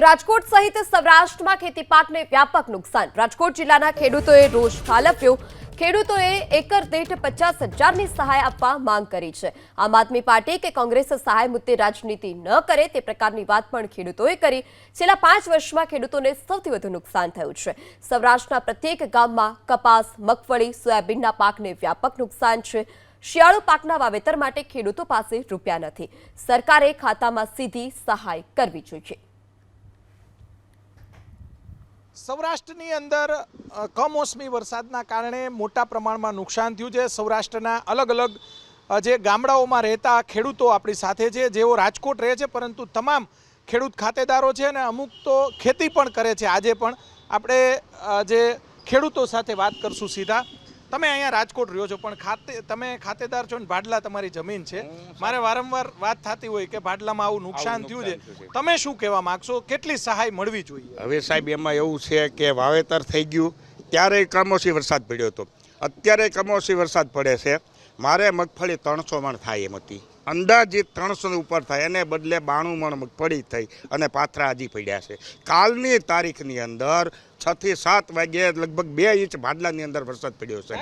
રાજકોટ સહિત સૌરાષ્ટ્રમાં ખેતી પાકને વ્યાપક નુકસાન. રાજકોટ જિલ્લાના ખેડૂતોએ રોષ ઠાલવ્યો ખેડૂતોએ એકર દીઠ પચાસ હજારની સહાય આપવા માંગ કરી છે. આમ આદમી પાર્ટી કે કોંગ્રેસ સહાય મુદ્દે રાજનીતિ ન કરે તે પ્રકારની વાત પણ ખેડૂતોએ કરી. છેલ્લા પાંચ વર્ષમાં ખેડૂતોને સૌથી વધુ નુકસાન થયું છે. સૌરાષ્ટ્રના પ્રત્યેક ગામમાં કપાસ, મગફળી, સોયાબીનના પાકને વ્યાપક નુકસાન છે. શિયાળુ પાકના વાવેતર માટે ખેડૂતો પાસે રૂપિયા નથી. સરકારે ખાતામાં સીધી સહાય કરવી જોઈએ. સૌરાષ્ટ્રની અંદર કમોસમી વરસાદના કારણે મોટા પ્રમાણમાં નુકસાન થયું છે. સૌરાષ્ટ્રના અલગ અલગ જે ગામડાઓમાં રહેતા ખેડૂતો આપણી સાથે છે, જેઓ રાજકોટ રહે છે, પરંતુ તમામ ખેડૂત ખાતેદારો છે અને અમુક તો ખેતી પણ કરે છે. આજે પણ આપણે જે ખેડૂતો સાથે વાત કરશું સીધા. તમે અહીંયા રાજકોટ રહ્યો છો પણ ખાતે તમે ખાતેદાર છો ને ભાડલા તમારી જમીન છે. મારે વારંવાર વાત થતી હોય કે ભાડલામાં આવું નુકસાન થયું છે. તમે શું કહેવા માંગશો? કેટલી સહાય મળવી જોઈએ? હવે સાહેબ એમાં એવું છે કે વાવેતર થઈ ગયું ત્યારે કમોસી વરસાદ પડ્યો હતો. અત્યારે કમોસી વરસાદ પડે છે. મારે મગફળી ત્રણસો મણ થાય એમ હતી. અંદાજિત ત્રણસો ઉપર થાય. એને બદલે બાણું મણ મગફળી થઈ અને પાથરા હજી પડ્યા છે. કાલની તારીખની અંદર છ થી સાત વાગ્યે લગભગ બે ઇંચ ભાડલાની અંદર વરસાદ પડ્યો છે.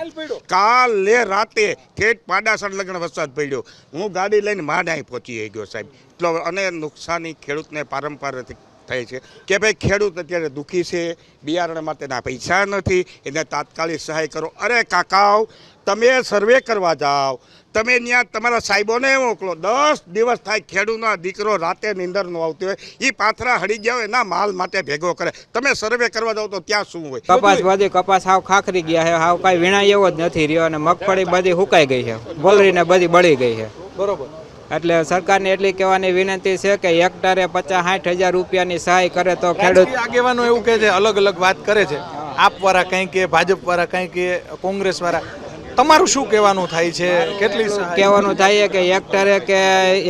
કાલ રાતે ઠેઠ પાડાસણ લગ્ન વરસાદ પડ્યો. હું ગાડી લઈને માંડ અહીં પહોંચી ગયો સાહેબ. એટલો અને નુકસાની ખેડૂતને પારંપરિક થાય છે કે ભાઈ ખેડૂત અત્યારે દુઃખી છે બિયારણ માટેના પૈસા નથી એને તાત્કાલિક સહાય કરો. અરે કાકાઓ તમે સર્વે કરવા જાઓ તમે ત્યાં તમારા સાહેબોને મોકલો. દસ દિવસ થાય ખેડૂતનો દીકરો રાતે નીંદર ન આવતી હોય એ પાથરા હળી ગયા હોય એના માલ માટે ભેગો કરે. તમે સર્વે કરવા જાઓ તો ત્યાં શું હોય? કપાસ બધી કપાસ હાવ ખાખરી ગયા છે હાવ કાંઈ વીણાય એવો જ નથી રહ્યો અને મગફળી બધી સુકાઈ ગઈ છે. બોલરીને બધી બળી ગઈ છે. બરોબર. એટલે સરકારને એટલી કહેવાની વિનંતી છે કે હેક્ટરે પચાસ સાઠ હજાર રૂપિયાની સહાય કરે તો ખેડૂત આગેવાનો એવું કહે છે અલગ અલગ વાત કરે છે. આપ વાળા કંઈ કે ભાજપ વાળા કંઈ કે કોંગ્રેસ વાળા તમારું શું કહેવાનું થાય છે? કેટલી? કહેવાનું થાય કે હેક્ટરે કે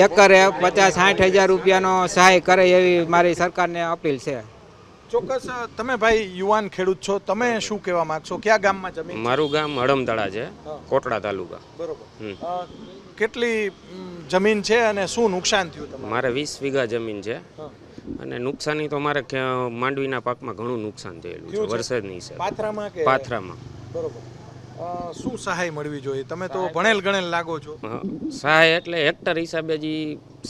એકરે પચાસ સાઠ હજાર રૂપિયાનો સહાય કરે એવી મારી સરકારને અપીલ છે. ચોક્કસ તમે ભાઈ યુવાન ખેડૂત છો તમે શું કહેવા માંગશો? કયા ગામમાં જમીન મારું ગામ હડમતળા છે કોટડા તાલુકા. બરોબર. કેટલી જમીન છે અને શું નુકસાન થયું મારે વીસ વીઘા જમીન છે. અને નુકસાની તો મારે માંડવીના પાકમાં ઘણું નુકસાન થયેલું છે વરસાદની છે પાથરામાં પાથરામાં. બરોબર. શું સહાય મળવી જોઈએ? તમે તો ભણેલ ગણેલ લાગો છો. સહાય એટલે હેક્ટર હિસાબે જે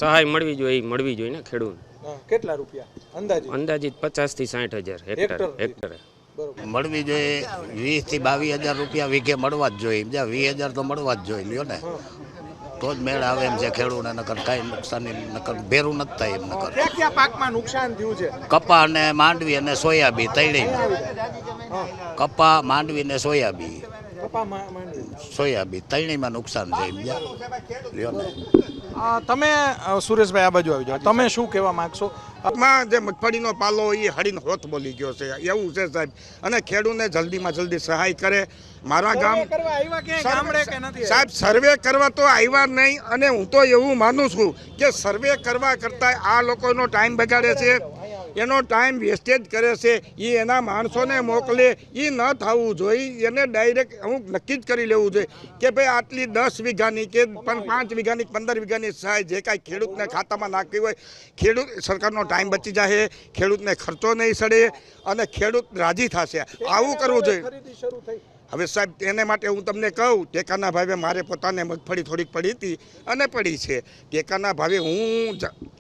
સહાય મળવી જોઈએ એ મળવી જોઈએ ને ખેડૂત કેટલા રૂપિયા? અંદાજિત? અંદાજિત પચાસથી સાઠ હજાર હેક્ટર હેક્ટર? મળવી જોઈએ વીસથી બાવીસ હજાર રૂપિયા વીઘે મળવા જ જોઈએ. વીસ હજાર તો મળવા જ જોઈએ લ્યો ને. તો જ મેળ આવે એમ છે ખેડૂતને નકર કાંઈ નુકસાની નકર ભેરું નથી થાય એમ નકર. પાકમાં નુકસાન થયું છે? કપા અને માંડવી અને સોયાબી તૈડી કપા માંડવી ને સોયાબી કપામાં માંડવી સોયાબી નુકસાન છે સમજ્યા લ્યો ને. તમે સુરેશભાઈ આ બાજુ આવી જાઓ. તમે શું કહેવા માંગશો? માં જે મગફળીનો પાલો એ હળીને હોત બોલી ગયો છે. એવું છે સાહેબ. અને ખેડૂતને જલ્દીમાં જલ્દી સહાય કરે. મારા ગામ સાહેબ સર્વે કરવા તો આવ્યા નહીં. અને હું તો એવું માનું છું કે સર્વે કરવા કરતાં આ લોકોનો ટાઈમ બગાડે છે. એનો ટાઈમ વેસ્ટેજ કરે છે. એ એના માણસોને મોકલે. એ ન થવું જોઈએ. એને ડાયરેક્ટ હું નક્કી જ કરી લેવું જોઈએ કે ભાઈ આટલી દસ વીઘાની કે પણ પાંચ વીઘાની પંદર વીઘાની સહાય જે કાંઈ ખેડૂતને ખાતામાં નાખવી હોય ખેડૂત સરકારનો ટાઈમ બચી જશે ખેડૂતને ખર્ચો નહીં સડે અને ખેડૂત રાજી થશે. આવું કરવું જોઈએ. હવે સાહેબ એને માટે હું તમને કહું ટેકાના ભાવે મારે પોતાને મગફળી થોડીક પડી હતી અને પડી છે. ટેકાના ભાવે હું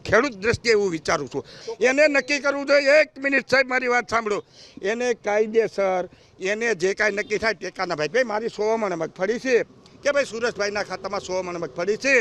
ખેડૂત દ્રષ્ટિએ એવું વિચારું છું. એને નક્કી કરવું જોઈએ. એક મિનિટ સાહેબ મારી વાત સાંભળો. એને કાયદેસર એને જે કાંઈ નક્કી થાય ટેકાના ભાઈ. ભાઈ મારી સો મણ મગફળી છે. કે ભાઈ સુરેશભાઈના ખાતામાં સો મણ મગફળી છે.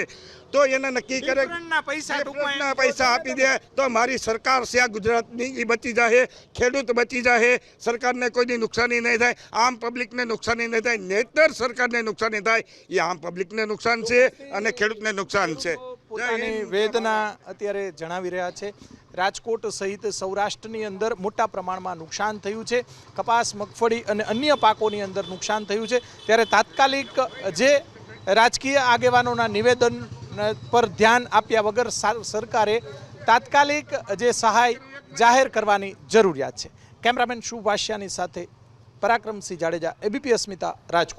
તો એને નક્કી કરે પૈસા પૈસા આપી દે. તો મારી સરકાર છે આ ગુજરાતની એ બચી જાય ખેડૂત બચી જાય સરકારને કોઈની નુકસાની નહીં થાય. આમ પબ્લિકને નુકસાની નહીં થાય. નહીતર સરકારને નુકસાની થાય. એ આમ પબ્લિકને નુકસાન છે અને ખેડૂતને નુકસાન છે. પોતાની વેદના અત્યારે જણાવી રહ્યા છે. રાજકોટ સહિત સૌરાષ્ટ્રની અંદર મોટા પ્રમાણમાં નુકસાન થયું છે. કપાસ મગફળી અને અન્ય પાકોની અંદર નુકસાન થયું છે. ત્યારે તાત્કાલિક જે રાજકીય આગેવાનોના નિવેદન પર ધ્યાન આપ્યા વગર સરકારે તાત્કાલિક જે સહાય જાહેર કરવાની જરૂરિયાત છે. કેમેરામેન શુભ વાસિયાની સાથે પરાક્રમસિંહ જાડેજા એબીપી અસ્મિતા રાજકોટ.